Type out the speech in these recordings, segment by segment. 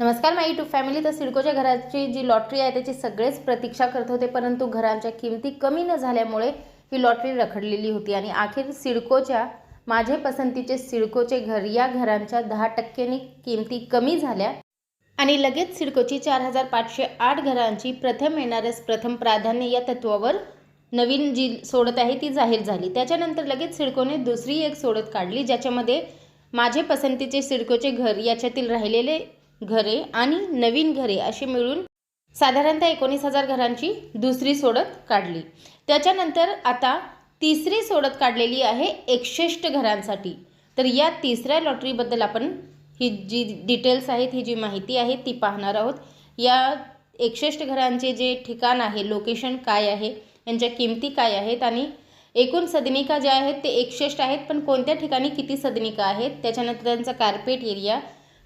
नमस्कार माई to family तर सिडकोच्या घराची जी लॉटरी आहे त्याची सगळेच प्रतीक्षा करत होते परंतु घरांच्या किमती कमी न झाल्यामुळे ही लॉटरी रखडलेली होती. आणि अखेर सिडकोच्या माझे पसंतीचे सिडकोचे घर या घरांच्या दहा टक्क्यांनी किमती कमी झाल्या. आणि लगेच सिडकोची चार हजार पाचशे आठ घरांची प्रथम येणाऱ्यास प्रथम प्राधान्य या तत्वावर नवीन जी सोडत आहे ती जाहीर झाली. त्याच्यानंतर लगेच सिडकोने दुसरी एक सोडत काढली ज्याच्यामध्ये माझे पसंतीचे सिडकोचे घर याच्यातील राहिलेले घरे आणि नवीन घरे अशी मिळून साधारणतः एकोणीस हजार घरांची दुसरी सोडत काढली. त्याच्यानंतर आता तिसरी सोडत काढलेली आहे एकसष्ट घरांसाठी. तर या तिसऱ्या लॉटरीबद्दल आपण ही जी डिटेल्स आहेत ही जी माहिती आहे ती पाहणार आहोत. या एकसष्ट घरांचे जे ठिकाण आहे लोकेशन काय आहे यांच्या किमती काय आहेत आणि एकूण सदनिका ज्या आहेत ते एकसष्ट आहेत. पण कोणत्या ठिकाणी किती सदनिका आहेत त्याच्यानंतर त्यांचा कार्पेट एरिया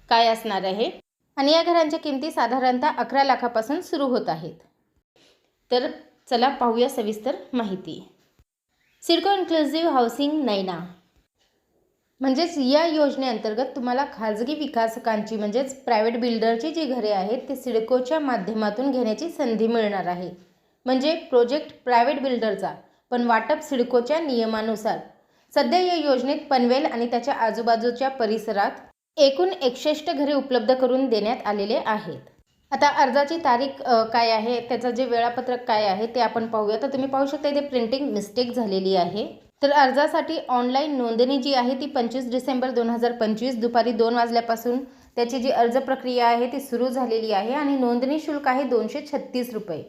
काय असणार आहे? आणि या घरांच्या किमती साधारणतः अकरा लाखापासून सुरू होत आहेत. तर चला पाहूया सविस्तर माहिती. CIDCO inclusive housing Naina. म्हणजेच या योजनेअंतर्गत तुम्हाला खाजगी विकासकांची म्हणजेच प्रायव्हेट बिल्डरची जी घरे आहेत ते सिडकोच्या माध्यमातून घेण्याची संधी मिळणार आहे. म्हणजे प्रोजेक्ट प्रायव्हेट बिल्डरचा पण वाटप सिडकोच्या नियमानुसार. सध्या या योजनेत पनवेल आणि त्याच्या आजूबाजूच्या परिसरात एकूण एकसष्ट घरे उपलब्ध करून देण्यात आलेले आहेत. आता अर्जाची तारीख काय आहे? त्याचं जे वेळापत्रक काय आहे ते आपण पाहूया. तर तुम्ही पाहू शकता इथे प्रिंटिंग मिस्टेक झालेली आहे. तर अर्जासाठी ऑनलाईन नोंदणी जी आहे ती पंचवीस डिसेंबर दोन हजार पंचवीस दुपारी दोन वाजल्यापासून त्याची जी अर्ज प्रक्रिया आहे ती सुरू झालेली आहे आणि नोंदणी शुल्क आहे दोनशे छत्तीस रुपये.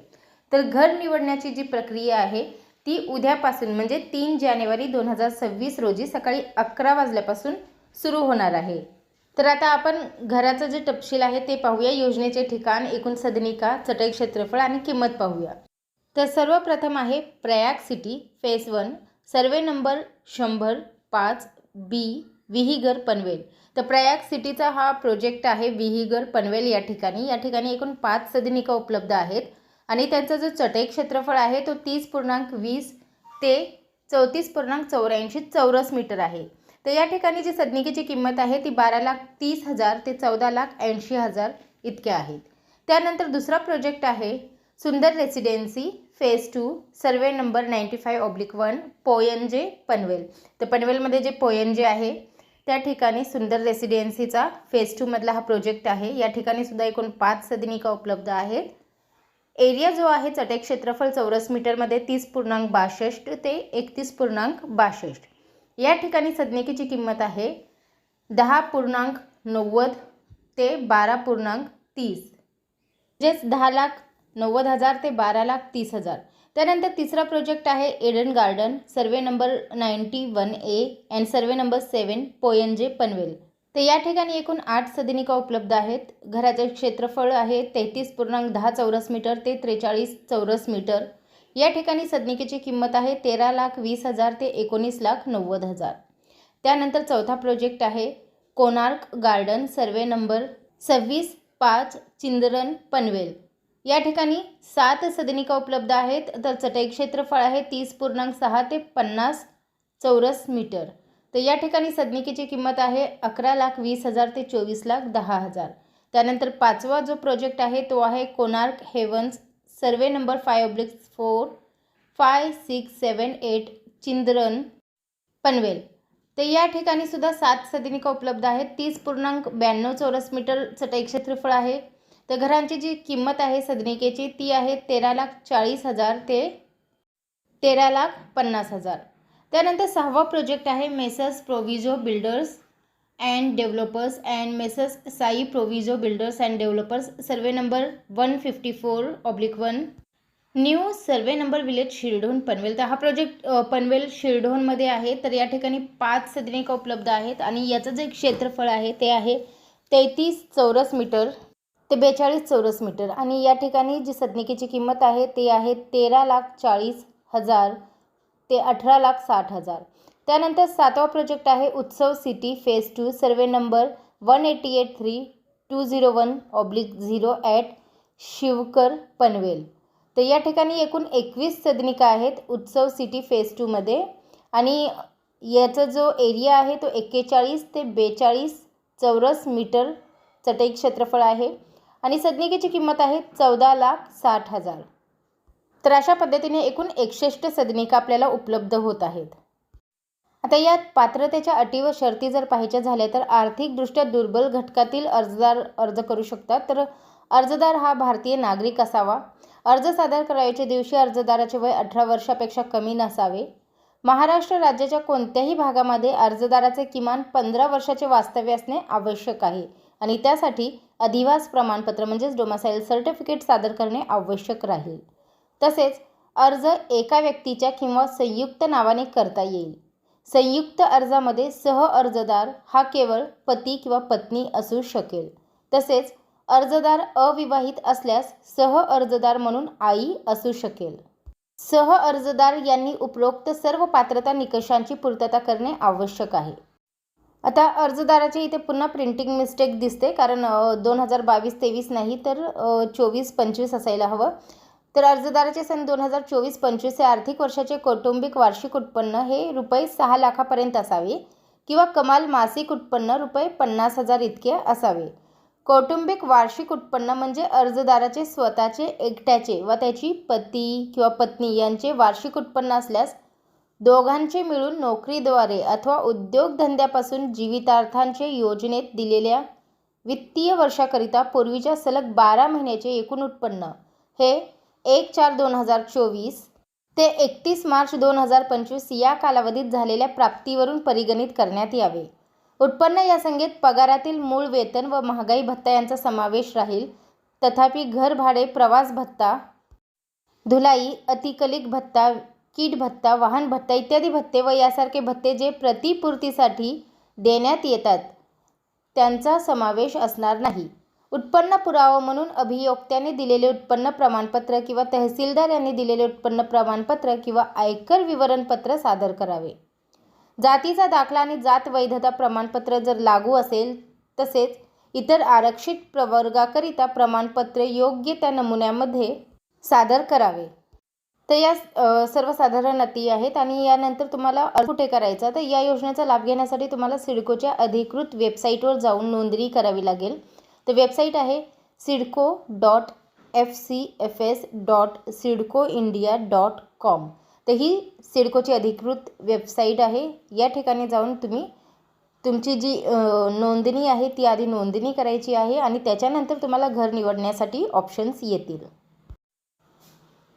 तर घर निवडण्याची जी प्रक्रिया आहे ती उद्यापासून म्हणजे तीन जानेवारी दोन हजार सव्वीस रोजी सकाळी अकरा वाजल्यापासून सुरू होणार आहे. तर आता आपण घराचं जे तपशील आहे ते पाहूया. योजनेचे ठिकाण एकूण सदनिका चटई क्षेत्रफळ आणि किंमत पाहूया. तर सर्वप्रथम आहे Prayag city phase one. Survey number शंभर पाच बी विहीगर पनवेल. तर प्रयाग सिटीचा हा प्रोजेक्ट आहे विहीगर पनवेल या ठिकाणी. या ठिकाणी एकूण पाच सदनिका उपलब्ध आहेत. आणि त्यांचा जो चटई क्षेत्रफळ आहे तो तीस पूर्णांक वीस ते चौतीस पूर्णांक चौऱ्याऐंशी चौरस मीटर आहे. तर या ठिकाणी जी सदनिकेची किंमत आहे ती बारा लाख तीस हजार ते चौदा लाख ऐंशी हजार इतक्या आहेत. त्यानंतर दुसरा प्रोजेक्ट आहे Sundar residency phase two survey number ninety five oblique one Poynje Panvel. तर पनवेलमध्ये जे पोयनजे आहे त्या ठिकाणी सुंदर रेसिडेन्सीचा फेज टूमधला हा प्रोजेक्ट आहे. या ठिकाणी सुद्धा एकूण पाच सदनिका उपलब्ध आहेत. एरिया जो आहे चटई क्षेत्रफळ चौरस मीटरमध्ये तीस पूर्णांक बासष्ट ते एकतीस पूर्णांक बासष्ट. या ठिकाणी सदनिकेची किंमत आहे दहा पूर्णांक नव्वद ते बारा पूर्णांक तीस. म्हणजेच दहा लाख नव्वद हजार ते बारा लाख तीस हजार. त्यानंतर तिसरा प्रोजेक्ट आहे Eden garden survey number ninety one A and survey number seven Poynje Panvel तर या ठिकाणी एकूण आठ सदनिका उपलब्ध आहेत. घराचे क्षेत्रफळ आहे तेहतीस पूर्णांक दहा चौरस मीटर ते त्रेचाळीस चौरस मीटर. या ठिकाणी सदनिकेची किंमत आहे तेरा लाख वीस हजार ते एकोणीस लाख नव्वद हजार. त्यानंतर चौथा प्रोजेक्ट आहे कोणार्क गार्डन सर्वे नंबर सव्वीस पाच चिंदरन पनवेल. या ठिकाणी सात सदनिका उपलब्ध आहेत तर चटई क्षेत्रफळ आहे तीस पूर्णांक सहा ते पन्नास चौरस मीटर. तर या ठिकाणी सदनिकेची किंमत आहे अकरा लाख वीस हजार ते चोवीस लाख दहा हजार. त्यानंतर पाचवा जो प्रोजेक्ट आहे तो आहे Konark heavens survey number five oblique four five six seven eight Chindran Panvel. तर या ठिकाणी सुद्धा सात सदनिका उपलब्ध आहेत. तीस पूर्णांक ब्याण्णव चौरस मीटर चटई क्षेत्रफळ आहे. तर घरांची जी किंमत आहे सदनिकेची ती आहे तेरा लाख चाळीस हजार ते तेरा लाख पन्नास हजार. त्यानंतर सहावा प्रोजेक्ट आहे messrs Proviso builders and developers and messrs Sai Proviso builders and developers survey number one fifty four oblique one new survey number village Shirdhon Panvel तर हा प्रोजेक्ट पनवेल शिरढोणमध्ये आहे. तर या ठिकाणी पाच सदनिका उपलब्ध आहेत आणि याचं जे क्षेत्रफळ आहे ते आहे तेहतीस चौरस मीटर ते बेचाळीस चौरस मीटर. आणि या ठिकाणी जी सदनिकेची किंमत आहे ते आहे तेरा लाख चाळीस हजार ते अठरा लाख साठ हजार. त्यानंतर सातवा प्रोजेक्ट आहे Utsav city phase two survey number one eighty eight three two zero one oblique zero at Shivkar Panvel. तर या ठिकाणी एकूण एकवीस सदनिका आहेत उत्सव सिटी फेज टूमध्ये आणि याचा जो एरिया आहे तो एक्केचाळीस ते बेचाळीस चौरस मीटर चटई क्षेत्रफळ आहे. आणि सदनिकेची किंमत आहे चौदा लाख साठ हजार. तर अशा पद्धतीने एकूण एकसष्ट सदनिका आपल्याला उपलब्ध होत आहेत. आता यात पात्रतेच्या अटी व शर्ती जर पाहायच्या झाल्या तर आर्थिकदृष्ट्या दुर्बल घटकातील अर्जदार अर्ज करू शकतात. तर अर्जदार हा भारतीय नागरिक असावा. अर्ज सादर करायच्या दिवशी अर्जदाराचे वय अठरा वर्षापेक्षा कमी नसावे. महाराष्ट्र राज्याच्या कोणत्याही भागामध्ये अर्जदाराचे किमान पंधरा वर्षाचे वास्तव्य असणे आवश्यक आहे आणि त्यासाठी अधिवास प्रमाणपत्र म्हणजेच डोमासाईल सर्टिफिकेट सादर करणे आवश्यक राहील. तसेच अर्ज एका व्यक्तीच्या किंवा संयुक्त नावाने करता येईल. संयुक्त अर्जामध्ये सह अर्जदार हा केवळ पती किंवा पत्नी असू शकेल. तसेच अर्जदार अविवाहित असल्यास सह अर्जदार म्हणून आई असू शकेल. सह अर्जदार यांनी उपरोक्त सर्व पात्रता निकषांची पूर्तता करणे आवश्यक आहे. आता अर्जदाराचे इथे पुन्हा प्रिंटिंग मिस्टेक दिसते कारण दोन हजार बावीस तेवीस नाही तर चोवीस पंचवीस असायला हवं. तर अर्जदाराचे सन दोन हजार चोवीस पंचवीस हे आर्थिक वर्षाचे कौटुंबिक वार्षिक उत्पन्न हे रुपये सहा लाखापर्यंत असावे किंवा कमाल मासिक उत्पन्न रुपये पन्नास हजार इतके असावे. कौटुंबिक वार्षिक उत्पन्न म्हणजे अर्जदाराचे स्वतःचे एकट्याचे व त्याची पती किंवा पत्नी यांचे वार्षिक उत्पन्न असल्यास दोघांचे मिळून नोकरीद्वारे अथवा उद्योगधंद्यापासून जीवितार्थांचे योजनेत दिलेल्या वित्तीय वर्षाकरिता पूर्वीच्या सलग बारा महिन्याचे एकूण उत्पन्न हे एक चार दोन हजार चोवीस ते एकतीस मार्च दोन हजार पंचवीस या कालावधीत झालेल्या प्राप्तीवरून परिगणित करण्यात यावे. उत्पन्न या संख्येत पगारातील मूळ वेतन व महागाई भत्ता यांचा समावेश राहील. तथापि घर भाडे प्रवास भत्ता धुलाई अतिकलिक भत्ता कीट भत्ता वाहन भत्ता इत्यादी भत्ते व यासारखे भत्ते जे प्रतिपूर्तीसाठी देण्यात येतात त्यांचा समावेश असणार नाही. उत्पन्न पुरावा म्हणून अभियोक्त्याने दिलेले उत्पन्न प्रमाणपत्र किंवा तहसीलदार यांनी दिलेले उत्पन्न प्रमाणपत्र किंवा आयकर विवरणपत्र सादर करावे. जातीचा दाखला आणि जात वैधता प्रमाणपत्र जर लागू असेल तसेच इतर आरक्षित प्रवर्गाकरिता प्रमाणपत्र योग्य त्या नमुन्यामध्ये सादर करावे. तर या सर्वसाधारण अटी आहेत आणि यानंतर तुम्हाला कुठे करायचा? तर या योजनेचा लाभ घेण्यासाठी तुम्हाला सिडकोच्या अधिकृत वेबसाईटवर जाऊन नोंदणी करावी लागेल. तर वेबसाईट आहे CIDCO dot F C F S dot CIDCO India dot com तर ही सिडकोची अधिकृत वेबसाईट आहे. या ठिकाणी जाऊन तुम्ही तुमची जी नोंदणी आहे ती आधी नोंदणी करायची आहे आणि त्याच्यानंतर तुम्हाला घर निवडण्यासाठी ऑप्शन्स येतील.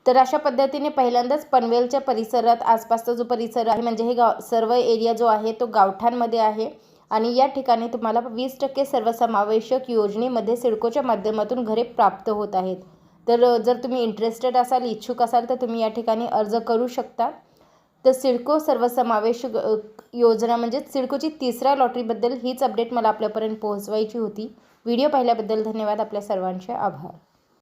तर अशा पद्धतीने पहिल्यांदाच पनवेलच्या परिसरात आसपासचा जो परिसर आहे म्हणजे हे गाव सर्व एरिया जो आहे तो गावठांमध्ये आहे. आणि या ठिकाणी तुम्हाला वीस टक्के सर्वसमावेशक योजनेमध्ये सिडकोच्या माध्यमातून घरे प्राप्त होत आहेत. तर जर तुम्ही इंटरेस्टेड असाल इच्छुक असाल तर तुम्ही या ठिकाणी अर्ज करू शकता. तर सिडको सर्वसमावेशक योजना म्हणजेच सिडकोची तिसऱ्या लॉटरीबद्दल हीच अपडेट मला आपल्यापर्यंत पोहोचवायची होती. व्हिडिओ पाहिल्याबद्दल धन्यवाद. आपल्या सर्वांचे आभार.